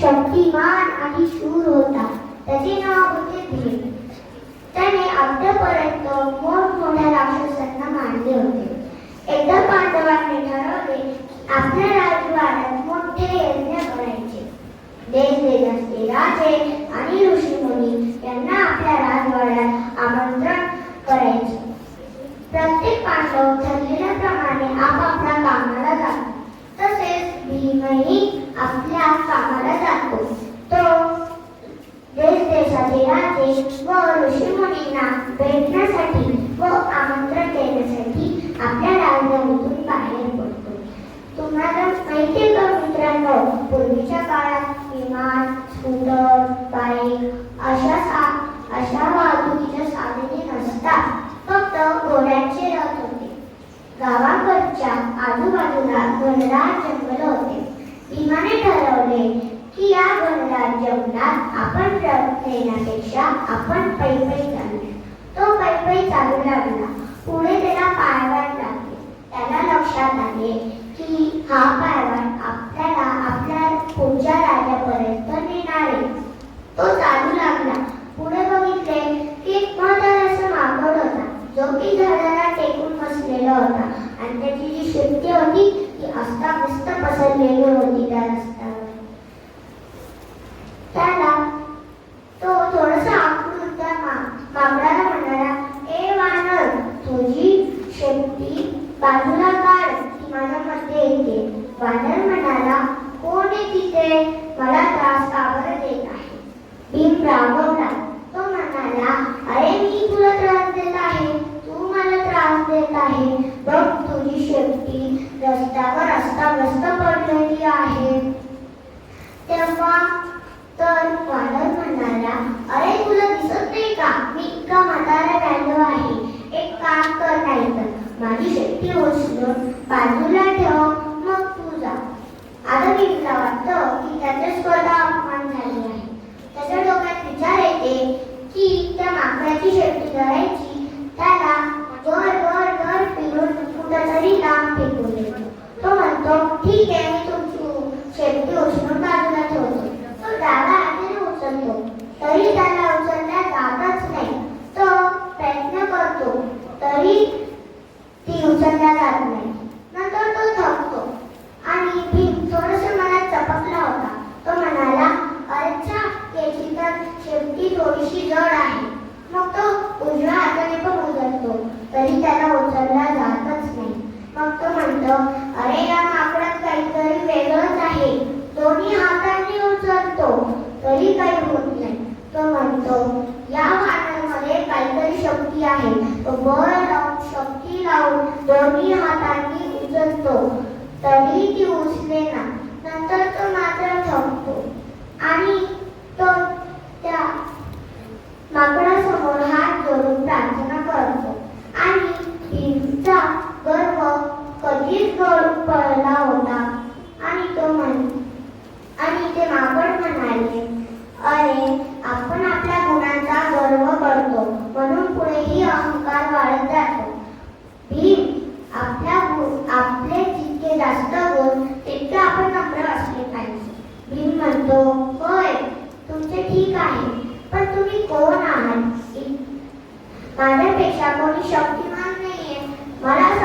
शक्तिमान आणि शूर होता. त्याचे नाव होते भीम. त्याने आतापर्यंत मोठमोठ्या राक्षसांना मारले होते. एकदा पांडवांनी ठरवले की आपल्या राजवाड्यात मोठे यज्ञ करायचे. देश देशाचे राजे आणि ऋषीमुनी यांना आपल्या राजवाड्यात आमंत्रण देशाचे व ऋषी मुनींना भेटण्यासाठी व आमंत्रण देण्यासाठी आपल्या राजधानीतून बाहेर पडतो. तुम्हाला माहिती का मित्रांनो पूर्वीच्या काळात विमान स्कूटर बाईक अशा सा अशा वाहतुकीच्या साधने नसतात फक्त घोड्यांचे रथ होते. गावाकडच्या आजूबाजूला घनदाट जंगल होते. विमाने ठरवले की या घनदाट जंगलात आपण प्रवृत्त नेण्यापेक्षा आपण पै पै चालू. तो पै पै चालू लागला. पुढे त्याला पायवाट लागले. त्याला लक्षात आले की हा पायवाट आपल्याला आपल्या पुढच्या राज्यापर्यंत नेणार. आहे तो चालू लागला. पुढे बघितले की एक असं माकड होता. जो की झाडाला टेकून बसलेला होता. आणि त्याची जी शेपटी होती ती अस्ताव्यस्त पसरलेली होती त्या रस्त्यावर त्याला तो थोडासा आकडून त्या मा- माकडाला म्हणाला ए वानर तुझी शेपटी बाजूला काढ ती माझ्या मध्ये येते. वानर म्हणाला कोण आहे तिथे मला त्रास का बरं देत आहे? भीम रागवला तो म्हणाला अरे मी तुला त्रास देत आहे. तू मला त्रास देत आहे. बघ तुझी शेपटी रस्त्यावर अस्ताव्यस्त पडलेली आहे. तेव्हा तर वानर म्हणाला अरे तुला दिसत नाही का मी इतका म्हातारा राहिलो आहे एक काम कर नाही तर माझी शेपटी बाजूला ठेव मग तू जा. आता भीमला वाटतं की त्याच्या स्वतः अपमान झाली आहे त्याच्या डोक्यात विचार येते की त्या माकडाची शेपटी करायची त्याला वर वर वर फिरून कुठंतरी लांब फेकून देतो तो म्हणतो ठीक आहे मी तुमची शेपटी उचलून बाजूला ठेवतो तो डाव्या हाताने उचलतो तरी त्याला उचलल्या जातच नाही तो प्रयत्न करतो तरी ती उचलल्या जात नाही नंतर तो थकतो आणि भीम थोडस मनात चपकला होता तो म्हणाला अरेच्या याची तर शेपटी थोडीशी जड आहे मग तो उजव्या हाताने पण उचलतो तरी त्याला उचलला जातच नाही मग तो म्हणतो अरे या माकडात काहीतरी वेगळंच आहे दोन्ही हातांनी उचलतो तरी काही होत नाही तो म्हणतो या वानरमध्ये काहीतरी शक्ती आहे. तो बळ लावून शक्ती लावून दोन्ही हातांनी उचलतो तरी ती उचले ना नंतर तो मात्र थकतो आणि तो त्या माकडासमोर हात जोडून प्रार्थना करतो आणि भीमचा गर्व कधीच गळ पडला होता आणि तो म्हण आणि ते माकड म्हणाले अरे आपण आपल्या गुणांचा गर्व करतो म्हणून पुढेही अहंकार वाढत जातो भीम आपल्या गु- आपले जितके जास्त गुण तितके आपण नम्र असले पाहिजे. भीम म्हणतो होय तुमचे ठीक आहे पण तुम्ही कोण आहात? माझ्यापेक्षा कोणी शक्तिमान नाहीये. मला